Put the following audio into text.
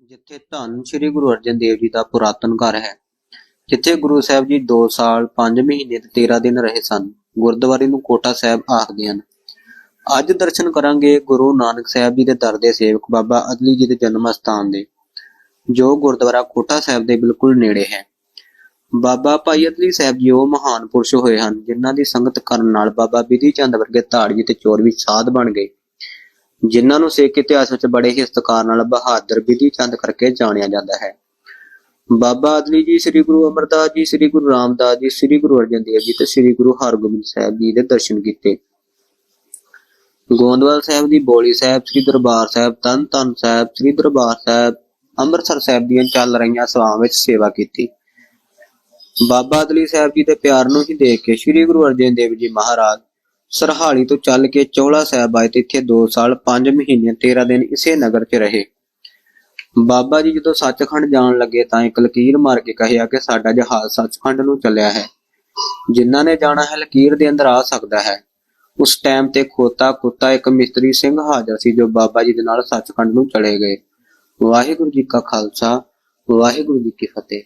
ਜਿੱਥੇ ਧੰਨ ਸ੍ਰੀ ਗੁਰੂ ਅਰਜਨ ਦੇਵ ਜੀ ਦਾ ਪੁਰਾਤਨ ਘਰ ਹੈ, ਜਿੱਥੇ ਗੁਰੂ ਸਾਹਿਬ ਜੀ 2 ਸਾਲ 5 ਮਹੀਨੇ ਤੇ 13 ਦਿਨ ਰਹੇ ਸਨ, ਗੁਰਦੁਆਰੇ ਨੂੰ ਕੋਟਾ ਸਾਹਿਬ ਆਖਦੇ ਹਨ। ਅੱਜ ਦਰਸ਼ਨ ਕਰਾਂਗੇ ਗੁਰੂ ਨਾਨਕ ਸਾਹਿਬ ਜੀ ਦੇ ਦਰ ਦੇ ਸੇਵਕ ਬਾਬਾ ਅਦਲੀ ਜੀ ਦੇ ਜਨਮ ਸਥਾਨ ਦੇ, ਜੋ ਗੁਰਦੁਆਰਾ ਕੋਟਾ ਸਾਹਿਬ ਦੇ ਬਿਲਕੁਲ ਨੇੜੇ ਹੈ। ਬਾਬਾ ਭਾਈ ਅਦਲੀ ਸਾਹਿਬ ਜੀ ਉਹ ਮਹਾਨ ਪੁਰਸ਼ ਹੋਏ ਹਨ, ਜਿਨ੍ਹਾਂ ਦੀ ਸੰਗਤ ਕਰਨ ਨਾਲ ਬਾਬਾ ਬਿਧੀ ਚੰਦ ਵਰਗੇ ਧਾੜਵੀ ਤੇ ਚੋਰ ਵੀ ਸਾਧ ਬਣ ਗਏ। ਜਿਨ੍ਹਾਂ ਨੂੰ ਸਿੱਖ ਇਤਿਹਾਸ ਵਿੱਚ ਬੜੇ ਹੀ ਸਤਿਕਾਰ ਨਾਲ ਬਹਾਦਰ, ਬਿਧੀ ਚੰਦ ਕਰਕੇ ਜਾਣਿਆ ਜਾਂਦਾ ਹੈ। ਬਾਬਾ ਅਦਲੀ ਜੀ, ਸ੍ਰੀ ਗੁਰੂ ਅਮਰਦਾਸ ਜੀ, ਸ੍ਰੀ ਗੁਰੂ ਰਾਮਦਾਸ ਜੀ, ਸ੍ਰੀ ਗੁਰੂ ਅਰਜਨ ਦੇਵ ਜੀ ਤੇ ਸ੍ਰੀ ਗੁਰੂ ਹਰਗੋਬਿੰਦ ਸਾਹਿਬ ਜੀ ਦੇ ਦਰਸ਼ਨ ਕੀਤੇ। ਗੋਂਦਵਾਲ ਸਾਹਿਬ ਦੀ ਬੋਲੀ ਸਾਹਿਬ, ਸ੍ਰੀ ਦਰਬਾਰ ਸਾਹਿਬ, ਤਨ ਤਨ ਸਾਹਿਬ, ਸ੍ਰੀ ਦਰਬਾਰ ਸਾਹਿਬ, ਅੰਮ੍ਰਿਤਸਰ ਸਾਹਿਬ ਦੀਆਂ ਚੱਲ ਰਹੀਆਂ ਸਭਾਵਾਂ ਵਿੱਚ ਸੇਵਾ ਕੀਤੀ। ਬਾਬਾ ਅਦਲੀ ਸਾਹਿਬ ਜੀ ਦੇ ਪਿਆਰ ਨੂੰ ਹੀ ਦੇਖ ਕੇ ਸ੍ਰੀ ਗੁਰੂ ਅਰਜਨ ਦੇਵ ਜੀ ਮਹਾਰਾਜ ਸਰਹਾਲੀ ਤੋਂ ਚੱਲ ਕੇ ਚੋਲਾ ਸਾਹਿਬ ਆਏ ਤੇ ਇੱਥੇ 2 ਸਾਲ 5 ਮਹੀਨੇ 13 ਦਿਨ ਇਸੇ ਨਗਰ 'ਚ ਰਹੇ। ਬਾਬਾ ਜੀ ਜਦੋਂ ਸੱਚਖੰਡ ਜਾਣ ਲੱਗੇ ਤਾਂ ਇੱਕ ਲਕੀਰ ਮਾਰ ਕੇ ਕਹਿਆ ਕਿ ਸਾਡਾ ਜਹਾਜ਼ ਸੱਚਖੰਡ ਨੂੰ ਚੱਲਿਆ ਹੈ। ਜਿਨ੍ਹਾਂ ਨੇ ਜਾਣਾ ਹੈ ਲਕੀਰ ਦੇ ਅੰਦਰ ਆ ਸਕਦਾ ਹੈ। ਉਸ ਟਾਈਮ ਤੇ ਖੋਤਾ ਕੁੱਤਾ ਇੱਕ ਮਿਸਤਰੀ ਸਿੰਘ ਹਾਜ਼ਰ ਸੀ ਜੋ ਬਾਬਾ ਜੀ ਦੇ ਨਾਲ ਸੱਚਖੰਡ ਨੂੰ ਚਲੇ ਗਏ। ਵਾਹਿਗੁਰੂ ਜੀ ਕਾ ਖਾਲਸਾ, ਵਾਹਿਗੁਰੂ ਜੀ ਕੀ ਫਤਿਹ।